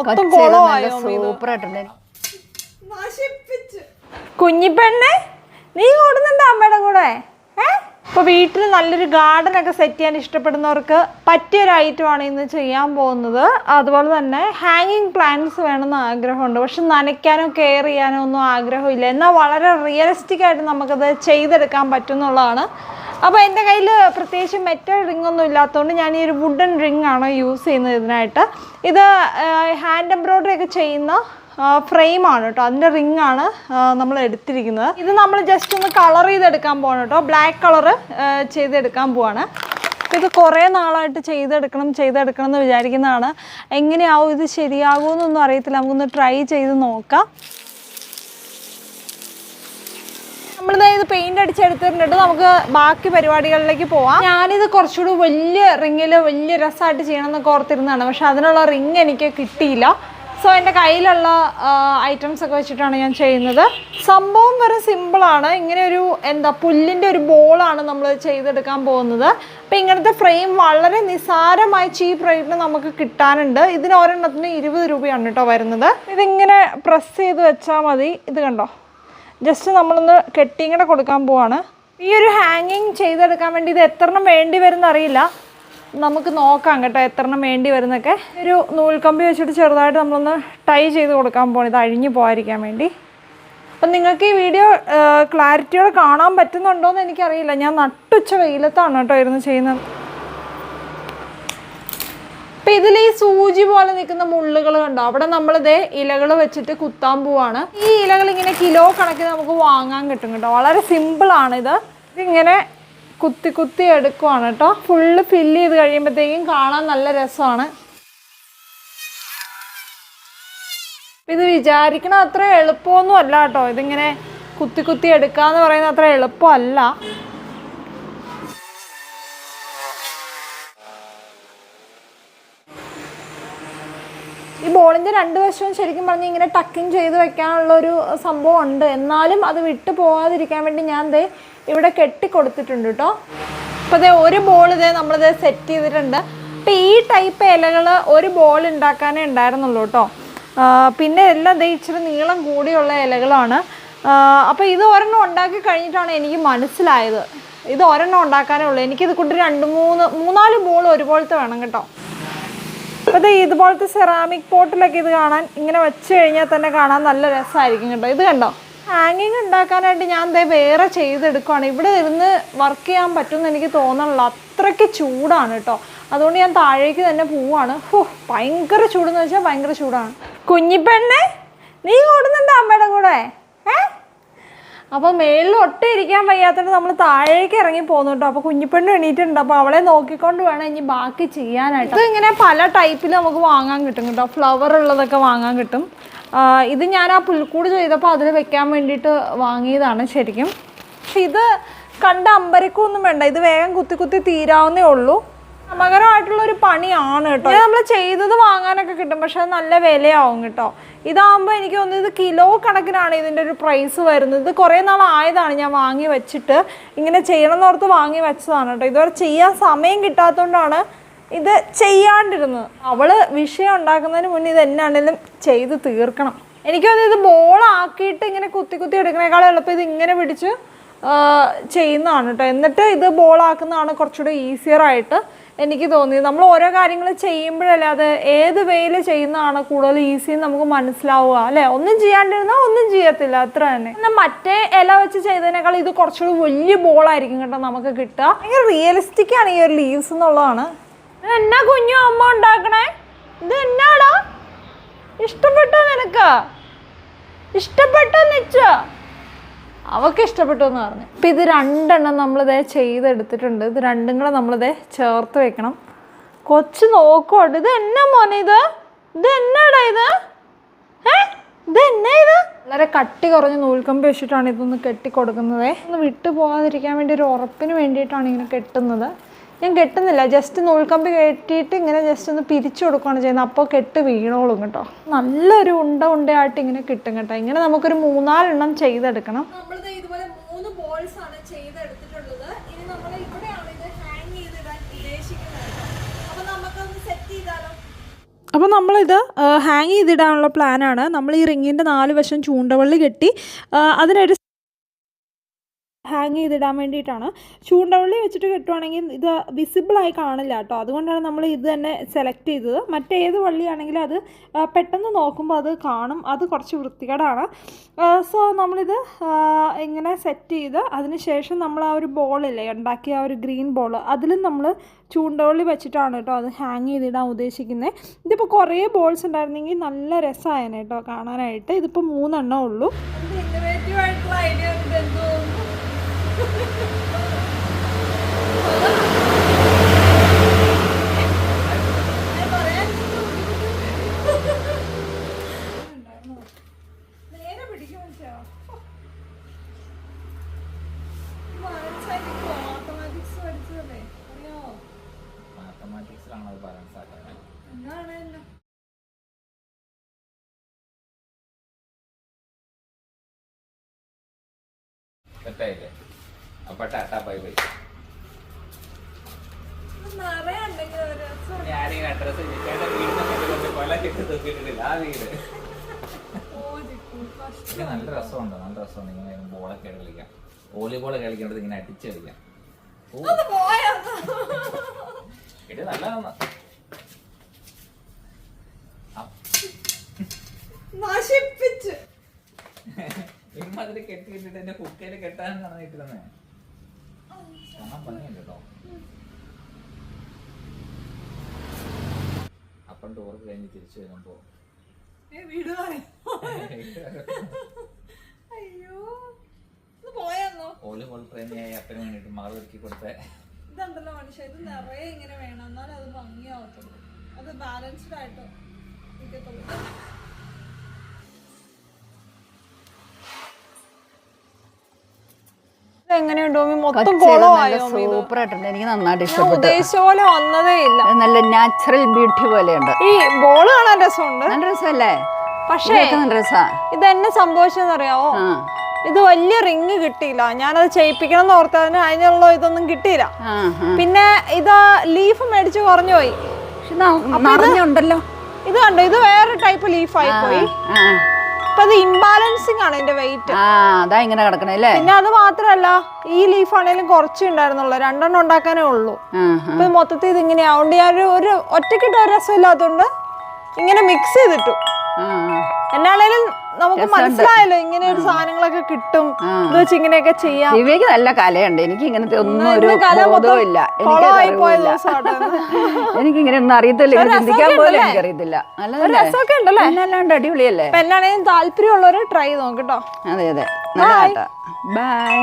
മൊത്തം കുളമായോ സൂപ്പർ ആയിട്ടുണ്ട് കുഞ്ഞിപ്പെണ്ണെ നീ കൂടുന്നുണ്ടോ അമ്മയുടെ കൂടെ? ഇപ്പൊ വീട്ടിൽ നല്ലൊരു ഗാർഡൻ ഒക്കെ സെറ്റ് ചെയ്യാൻ ഇഷ്ടപ്പെടുന്നവർക്ക് പറ്റിയൊരു ഐറ്റമാണ് ഇന്ന് ചെയ്യാൻ പോകുന്നത്. അതുപോലെ തന്നെ ഹാങ്ങിങ് പ്ലാന്റ്സ് വേണമെന്ന് ആഗ്രഹമുണ്ട്. പക്ഷെ നനയ്ക്കാനോ കെയർ ചെയ്യാനോ ഒന്നും ആഗ്രഹമില്ല. എന്നാൽ വളരെ റിയലിസ്റ്റിക് ആയിട്ട് നമുക്കത് ചെയ്തെടുക്കാൻ പറ്റുന്നുള്ളതാണ്. അപ്പോൾ എന്റെ കയ്യിൽ പ്രത്യേകിച്ച് മെറ്റൽ റിംഗ് ഒന്നും ഇല്ലാത്തതുകൊണ്ട് ഞാൻ ഈ ഒരു വുഡൻ റിംഗ് ആണ് യൂസ് ചെയ്യുന്നത് ഇതിനായിട്ട്. ഇത് ഹാൻഡ് എംബ്രോയ്ഡറി ഒക്കെ ചെയ്യുന്ന ഫ്രെയിമാണ് കേട്ടോ. അതിന്റെ റിംഗ് ആണ് നമ്മൾ എടുത്തിരിക്കുന്നത്. ഇത് നമ്മൾ ജസ്റ്റ് ഒന്ന് കളർ ചെയ്തെടുക്കാൻ പോകണം കേട്ടോ. ബ്ലാക്ക് കളറ് ചെയ്തെടുക്കാൻ പോവാണ്. ഇത് കുറേ നാളായിട്ട് ചെയ്തെടുക്കണം ചെയ്തെടുക്കണം എന്ന് വിചാരിക്കുന്നതാണ്. എങ്ങനെയാവും ഇത് ശരിയാകുമെന്നൊന്നും അറിയത്തില്ല. നമുക്കൊന്ന് ട്രൈ ചെയ്ത് നോക്കാം. നമ്മളിത് ഇത് പെയിന്റ് അടിച്ചെടുത്തിട്ടുണ്ട്. നമുക്ക് ബാക്കി പരിപാടികളിലേക്ക് പോവാം. ഞാനിത് കുറച്ചുകൂടി വലിയ റിങ്ങിൽ വലിയ രസമായിട്ട് ചെയ്യണം എന്നൊക്കെ ഓർത്തിരുന്നതാണ്. പക്ഷെ അതിനുള്ള റിങ് എനിക്ക് കിട്ടിയില്ല. സോ എന്റെ കയ്യിലുള്ള ഐറ്റംസ് ഒക്കെ വെച്ചിട്ടാണ് ഞാൻ ചെയ്യുന്നത്. സംഭവം വരെ സിമ്പിളാണ് ഇങ്ങനെ ഒരു എന്താ പുല്ലിന്റെ ഒരു ബോളാണ് നമ്മൾ ചെയ്തെടുക്കാൻ പോകുന്നത്. അപ്പം ഇങ്ങനത്തെ ഫ്രെയിം വളരെ നിസാരമായി ചീപ്പ് റേറ്റിന് നമുക്ക് കിട്ടാനുണ്ട്. ഇതിന് ഒരെണ്ണത്തിന് ഇരുപത് രൂപയാണ് കേട്ടോ വരുന്നത്. ഇതിങ്ങനെ പ്രസ് ചെയ്ത് വെച്ചാൽ മതി. ഇത് കണ്ടോ? ജസ്റ്റ് നമ്മളൊന്ന് കെട്ടിയും കൂടെ കൊടുക്കാൻ പോവാണ്. ഈ ഒരു ഹാങ്ങിങ് ചെയ്തെടുക്കാൻ വേണ്ടി ഇത് എത്രണ്ണം വേണ്ടി വരുന്ന അറിയില്ല. നമുക്ക് നോക്കാം കേട്ടോ എത്രണ്ണം വേണ്ടി വരുന്നൊക്കെ. ഒരു നൂൽക്കമ്പി വെച്ചിട്ട് ചെറുതായിട്ട് നമ്മളൊന്ന് ടൈ ചെയ്ത് കൊടുക്കാൻ പോകണം ഇത് അഴിഞ്ഞു പോകാതിരിക്കാൻ വേണ്ടി. അപ്പം നിങ്ങൾക്ക് ഈ വീഡിയോ ക്ലാരിറ്റിയോടെ കാണാൻ പറ്റുന്നുണ്ടോയെന്ന് എനിക്കറിയില്ല. ഞാൻ നട്ടുച്ച വെയിലത്താണ് കേട്ടോ ഇരുന്ന് ചെയ്യുന്നത്. അപ്പൊ ഇതിൽ ഈ സൂചി പോലെ നിൽക്കുന്ന മുള്ളുകൾ കണ്ടോ? അവിടെ നമ്മൾ ഇലകൾ വെച്ചിട്ട് കുത്താൻ പോവാണ്. ഈ ഇലകൾ ഇങ്ങനെ കിലോ കണക്കിന് നമുക്ക് വാങ്ങാൻ കിട്ടും കേട്ടോ. വളരെ സിമ്പിൾ ആണ് ഇത്. ഇതിങ്ങനെ കുത്തി കുത്തി എടുക്കുവാണ് കേട്ടോ. ഫുള്ള് ഫില്ല് ചെയ്ത് കഴിയുമ്പോഴത്തേക്കും കാണാൻ നല്ല രസമാണ്. ഇത് വിചാരിക്കണ അത്ര എളുപ്പമൊന്നും അല്ല കേട്ടോ. ഇതിങ്ങനെ കുത്തി കുത്തി എടുക്കാന്ന് പറയുന്നത് അത്ര എളുപ്പമല്ല. ഈ രണ്ട് വശവും ശരിക്കും പറഞ്ഞ് ഇങ്ങനെ ടക്കിങ് ചെയ്ത് വെക്കാനുള്ള ഒരു സംഭവം ഉണ്ട് എന്നാലും അത് വിട്ടു പോകാതിരിക്കാൻ വേണ്ടി ഞാൻ ദേ ഇവിടെ കെട്ടി കൊടുത്തിട്ടുണ്ട് കേട്ടോ അപ്പോൾ ദേ ഒരു ബോൾ ഇതേ നമ്മളിത് സെറ്റ് ചെയ്തിട്ടുണ്ട്. അപ്പോൾ ഈ ടൈപ്പ് ഇലകൾ ഒരു ബോൾ ഉണ്ടാക്കാനേ ഉണ്ടായിരുന്നുള്ളൂ കേട്ടോ പിന്നെ എല്ലാം ദേ ഇച്ചിരി നീളം കൂടിയുള്ള ഇലകളാണ്. അപ്പോൾ ഇത് ഒരെണ്ണം ഉണ്ടാക്കി കഴിഞ്ഞിട്ടാണ് എനിക്ക് മനസ്സിലായത്. ഇത് ഒരെണ്ണം ഉണ്ടാക്കാനേ ഉള്ളൂ. എനിക്കിത് കൊണ്ട് രണ്ട് മൂന്ന് മൂന്നാൽ ബോൾ ഒരുപോലത്തെ വേണം കേട്ടോ. അപ്പോൾ ഇതുപോലത്തെ സെറാമിക് പോട്ടിലൊക്കെ ഇത് കാണാൻ ഇങ്ങനെ വെച്ച് കഴിഞ്ഞാൽ തന്നെ കാണാൻ നല്ല രസമായിരിക്കും കേട്ടോ. ഇത് കണ്ടോ? ഹാങ്ങിങ് ഉണ്ടാക്കാനായിട്ട് ഞാൻ ദേ വേറെ ചെയ്തെടുക്കുവാണ്. ഇവിടെ ഇരുന്ന് വർക്ക് ചെയ്യാൻ പറ്റുമെന്ന് എനിക്ക് തോന്നണില്ല. അത്രയ്ക്ക് ചൂടാണ് കേട്ടോ. അതുകൊണ്ട് ഞാൻ താഴേക്ക് തന്നെ പോവാണ് ഹോ ഭയങ്കര ചൂടെന്ന് വെച്ചാൽ ഭയങ്കര ചൂടാണ്. കുഞ്ഞിപ്പെണ്ണെ നീ ഓടുന്നുണ്ടോ അമ്മയുടെ കൂടെ ഏ അപ്പോൾ മേളിൽ ഒട്ടും ഇരിക്കാൻ വയ്യാത്തതുകൊണ്ട് നമ്മൾ താഴേക്ക് ഇറങ്ങി പോകുന്നു കേട്ടോ. അപ്പോൾ കുഞ്ഞിപ്പെണ്ണ് എണീറ്റുണ്ട് അപ്പോൾ അവളെ നോക്കിക്കൊണ്ട് വേണം ഇനി ബാക്കി ചെയ്യാനായിട്ട്. ഇത് ഇങ്ങനെ പല ടൈപ്പിൽ നമുക്ക് വാങ്ങാൻ കിട്ടും കേട്ടോ. ഫ്ലവർ ഉള്ളതൊക്കെ വാങ്ങാൻ കിട്ടും. ഇത് ഞാൻ ആ പുൽക്കൂട് ചെയ്തപ്പോൾ അതിൽ വെക്കാൻ വേണ്ടിയിട്ട് വാങ്ങിയതാണ് ശരിക്കും. പക്ഷെ ഇത് കണ്ട അമ്പരക്കൊന്നും വേണ്ട. ഇത് വേഗം കുത്തി കുത്തി തീരാവുന്നേ ഉള്ളൂ. സമകരമായിട്ടുള്ള ഒരു പണിയാണ് കേട്ടോ. നമ്മൾ ചെയ്തത് വാങ്ങാനൊക്കെ കിട്ടും പക്ഷെ നല്ല വിലയാവും കേട്ടോ. ഇതാകുമ്പോൾ എനിക്ക് തോന്നുന്നത് ഇത് കിലോ കണക്കിനാണ് ഇതിന്റെ ഒരു പ്രൈസ് വരുന്നത്. കുറേ നാളായതാണ് ഞാൻ വാങ്ങി വെച്ചിട്ട്. ഇങ്ങനെ ചെയ്യണം എന്നോർത്ത് വാങ്ങി വെച്ചതാണ് കേട്ടോ. ഇതുവരെ ചെയ്യാൻ സമയം കിട്ടാത്തതുകൊണ്ടാണ് ഇത് ചെയ്യാണ്ടിരുന്നത്. അവൾ വിഷയം ഉണ്ടാക്കുന്നതിന് മുന്നേ ഇത് എന്നാണേലും ചെയ്ത് തീർക്കണം. എനിക്ക് തോന്നുന്നു ഇത് ബോളാക്കിയിട്ട് ഇങ്ങനെ കുത്തി കുത്തി എടുക്കണേക്കാളും എളുപ്പം ഇത് ഇങ്ങനെ പിടിച്ച് ചെയ്യുന്നതാണ് കേട്ടോ. എന്നിട്ട് ഇത് ബോളാക്കുന്നതാണ് കുറച്ചുകൂടി ഈസിയർ ആയിട്ട്. എനിക്ക് തോന്നിയത് നമ്മൾ ഓരോ കാര്യങ്ങൾ ചെയ്യുമ്പോഴല്ലേ അത് ഏത് വേയിൽ ചെയ്യുന്നതാണ് കൂടുതൽ ഈസി നമുക്ക് മനസ്സിലാവുക അല്ലേ? ഒന്നും ചെയ്യാണ്ടിരുന്നാൽ ഒന്നും ചെയ്യത്തില്ല അത്ര തന്നെ. എന്നാൽ മറ്റേ ഇല വെച്ച് ചെയ്തതിനേക്കാൾ ഇത് കുറച്ചുകൂടി വലിയ ബോളായിരിക്കും കേട്ടോ നമുക്ക് കിട്ടുക. ഭയങ്കര റിയലിസ്റ്റിക് ആണ് ഈ ഒരു ലീവ്സ് എന്നുള്ളതാണ്. എന്നാ കുഞ്ഞു അമ്മ ഉണ്ടാക്കണേ? ഇത് എന്നാടാ? ഇഷ്ടപ്പെട്ടോ നിനക്ക്? ഇഷ്ടപ്പെട്ടോ നിച്ച? അവക്ക് ഇഷ്ടപ്പെട്ടു എന്ന് പറഞ്ഞു. അപ്പം ഇത് രണ്ടെണ്ണം നമ്മളിതേ ചെയ്തെടുത്തിട്ടുണ്ട്. ഇത് രണ്ടും കൂടെ നമ്മളിതേ ചേർത്ത് വെക്കണം. കൊച്ചു നോക്കുവാണ്. ഇത് എന്നാ മോനെ ഇത്? ഇത് എന്നാടാ ഇത്? ഏ? ഇത് എന്നാ ഇത്? വളരെ കട്ടി കുറഞ്ഞ നൂൽക്കമ്പി വെച്ചിട്ടാണ് ഇതൊന്ന് കെട്ടി കൊടുക്കുന്നത് ഒന്ന് വിട്ടു പോകാതിരിക്കാൻ വേണ്ടി ഒരു ഉറപ്പിന് വേണ്ടിയിട്ടാണ് ഇങ്ങനെ കെട്ടുന്നത്. ഞാൻ കെട്ടുന്നില്ല. ജസ്റ്റ് നൂൽക്കമ്പി കെട്ടിയിട്ട് ഇങ്ങനെ ജസ്റ്റ് ഒന്ന് പിരിച്ചു കൊടുക്കുകയാണ് ചെയ്യുന്നത്. അപ്പോൾ കെട്ട് വീണോളും കേട്ടോ. നല്ലൊരു ഉണ്ട ഉണ്ടയായിട്ട് ഇങ്ങനെ കിട്ടും കേട്ടോ. ഇങ്ങനെ നമുക്കൊരു മൂന്നാലെണ്ണം ചെയ്തെടുക്കണം. ഇതുപോലെ മൂന്ന് ബോൾസ് ആണ് ചെയ്തെടുത്തിട്ടുള്ളത്. ഇനി നമ്മൾ ഇവിടെയാണ് ഇത് ഹാങ് ചെയ്തിടാൻ ഉദ്ദേശിക്കുന്നത്. അപ്പോൾ നമുക്കൊന്ന് സെറ്റ് ചെയ്താലോ? അപ്പോൾ നമ്മളിത് ഹാങ് ചെയ്തിടാനുള്ള പ്ലാനാണ് നമ്മൾ ഈ റിങ്ങിന്റെ നാല് വശം ചൂണ്ടവള്ളി കെട്ടി അതിനൊരു ഹാങ് ചെയ്തിടാൻ വേണ്ടിയിട്ടാണ്. ചൂണ്ടവള്ളി വെച്ചിട്ട് കെട്ടുവാണെങ്കിൽ ഇത് വിസിബിളായി കാണില്ല കേട്ടോ. അതുകൊണ്ടാണ് നമ്മൾ ഇത് തന്നെ സെലക്ട് ചെയ്തത്. മറ്റേത് വള്ളിയാണെങ്കിലും അത് പെട്ടെന്ന് നോക്കുമ്പോൾ അത് കാണും. അത് കുറച്ച് വൃത്തികേടാണ്. സോ നമ്മളിത് ഇങ്ങനെ സെറ്റ് ചെയ്ത് അതിന് ശേഷം നമ്മൾ ആ ഒരു ബോളില്ലേ ഉണ്ടാക്കിയ ആ ഒരു ഗ്രീൻ ബോൾ അതിലും നമ്മൾ ചൂണ്ടവള്ളി വെച്ചിട്ടാണ് കേട്ടോ അത് ഹാങ് ചെയ്തിടാൻ ഉദ്ദേശിക്കുന്നത് ഇതിപ്പോൾ കുറേ ബോൾസ് ഉണ്ടായിരുന്നെങ്കിൽ നല്ല രസമായേനെ കേട്ടോ കാണാനായിട്ട്. ഇതിപ്പോൾ മൂന്നെണ്ണം ഉള്ളൂ. നേരെ പിടിക്കും മനുഷ്യ. മാത്തമാറ്റിക്സ് പഠിച്ചതല്ലേ? അറിയാമോ മാത്തമാറ്റിക്സിലാണ് അത് ബാലൻസ് ആക്കാൻ എന്താണ് എന്നെ? സെറ്റായില്ലേ അപ്പൊ ടാറ്റാ ബൈ ബൈ. അഡ്രസ് വീടിനെ കൊല കിട്ടി തൂക്കിയിട്ടില്ല ആ വീട്. ഇത് നല്ല രസമുണ്ട് നല്ല രസമുണ്ട്. ഇങ്ങനെ ബോളൊക്കെ കളിക്കാം. വോളിബോൾ കളിക്കേണ്ടത് ഇങ്ങനെ അടിച്ച് കളിക്കാം. ഇത് നല്ലതാണ്. നശിപ്പിച്ച്. ഇമ്മതിൽ കെട്ടിയിട്ടിട്ട് എന്റെ കുക്കയിൽ കെട്ടാൻ ഇട്ടിരുന്നേ കാണാൻ ഭംഗിയുണ്ട് കേട്ടോ അപ്പം ടൂർ കഴിഞ്ഞ് തിരിച്ചു വരുമ്പോ അയ്യോ. പോയെന്നോ വോളിബോൾ പ്രേമിയായി അപ്പന് വേണ്ടിട്ട് മാറി ഒരുക്കി കൊടുത്തേ. ഇതുണ്ടല്ലോ മനുഷ്യ ഇത് നിറയെ ഇങ്ങനെ വേണം. എന്നാലും അത് ഭംഗിയാവത്തുള്ളൂ. അത് ബാലൻസ്ഡ് ആയിട്ട് ഇരിക്കത്തുള്ളൂ എങ്ങനെയുണ്ടോ മൊത്തം കുളമായോ സൂപ്പർ ആയിട്ടുണ്ട് എനിക്ക് നന്നായിട്ട് ഇഷ്ടപ്പെട്ടു. ഉദ്ദേശിച്ച പോലെ വന്നതേ ഇല്ല. നല്ല നാച്ചുറൽ ബ്യൂട്ടി പോലെയുണ്ട്. ഈ ബോൾ കാണാൻ രസമുണ്ട്. നല്ല രസമല്ലേ? പക്ഷേ നല്ല രസാ. ഇത് എന്നെ സംഭവിച്ചതെന്നറിയാവോ ഇത് വലിയ റിങ് കിട്ടിയില്ല. ഞാനത് ചെയ്യിപ്പിക്കണം എന്ന് ഓർത്തതിന് അതിനുള്ള ഇതൊന്നും കിട്ടിയില്ല. പിന്നെ ഇത് ലീഫ് മേടിച്ച് കുറഞ്ഞു പോയി ഇത് കണ്ടോ? ഇത് വേറെ ടൈപ്പ് ലീഫായി പോയി. ആ. അപ്പൊ അത് ഇംബാലൻസിങ് ആണ് എന്റെ വെയിറ്റ് ആ അതാ ഇങ്ങനെ കിടക്കണേ അല്ലേ? പിന്നെ അത് മാത്രല്ല ഈ ലീഫ് ആണെങ്കിലും കുറച്ചേ ഉണ്ടായിരുന്നുള്ളൂ. രണ്ടെണ്ണം ഉണ്ടാക്കാനേ ഉള്ളൂ. അപ്പൊ മൊത്തത്തിൽ ഇത് ഇങ്ങനെ ആവുകൊണ്ട് ഞാൻ ഒരു ഒരു ഒറ്റക്കിട്ട് ഒരു രസമില്ലാത്തതുകൊണ്ട് ഇങ്ങനെ മിക്സ് ചെയ്തിട്ടു. എന്നാണേലും നമുക്ക് മനസ്സിലായല്ലോ ഇങ്ങനെ ഒരു സാധനങ്ങളൊക്കെ കിട്ടും. ഇത് വെച്ച് ഇങ്ങനെയൊക്കെ ചെയ്യാം. ദിവ്യക്ക് നല്ല കലയുണ്ട്. എനിക്ക് ഇങ്ങനത്തെ ഒന്നും ഒരു ബോധവും ഇല്ല എനിക്ക് ഇങ്ങനെ ഒന്നും അറിയത്തില്ല. ഇങ്ങനെ ചിന്തിക്കാൻ പോലും? എനിക്കറിയത്തില്ല. രസമൊക്കെ ഉണ്ടല്ലേ? നല്ലാണ്ട് അടിപൊളിയല്ലേ? അപ്പൊ താല്പര്യമുള്ളവരെ ട്രൈ നോക്കട്ടോ അതെ അതെ. നല്ല ബൈ